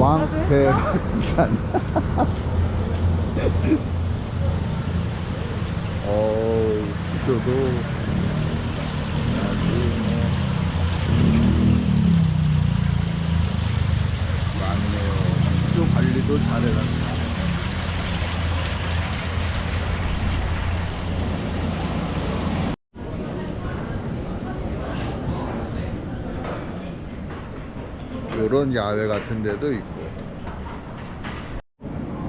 왕배산. 어우, 수조도 아주 뭐 많네요. 수조 관리도 잘해놨네. 요런 야외 같은 데도 있고.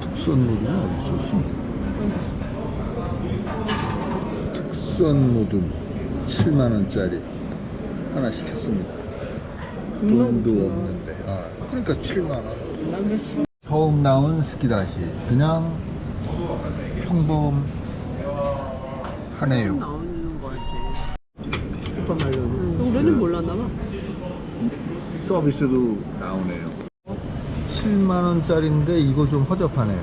특선무드는 어디 있었어? 특선무드 7만원짜리 하나 시켰습니다. 돈도 없는데. 아, 그러니까 7만원. 처음 나온 스키다시. 그냥 평범하네요. 나오는 거지. 오빠 말로는. 노래는 몰랐나 봐. 서비스도 나오네요. 7만원짜리인데 이거 좀 허접하네요.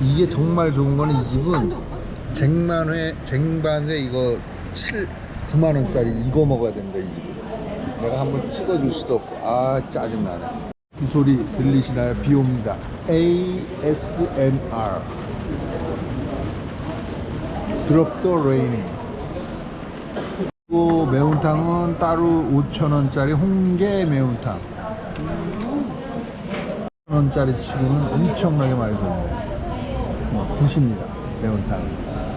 이게 정말 좋은 거는 이 집은 쟁반회, 쟁반에 이거 7, 9만원짜리 이거 먹어야 된다, 이 집은. 내가 한번 찍어줄 수도 없고, 아, 짜증나네. 이 소리 들리시나요? 비 옵니다. ASMR. The raining. 그리 고 매운탕은 따로 5,000원짜리 홍게 매운탕. 1,000원짜리 치고는 엄청나게 많이 줬네요. 뭐, 굿입니다. 매운탕.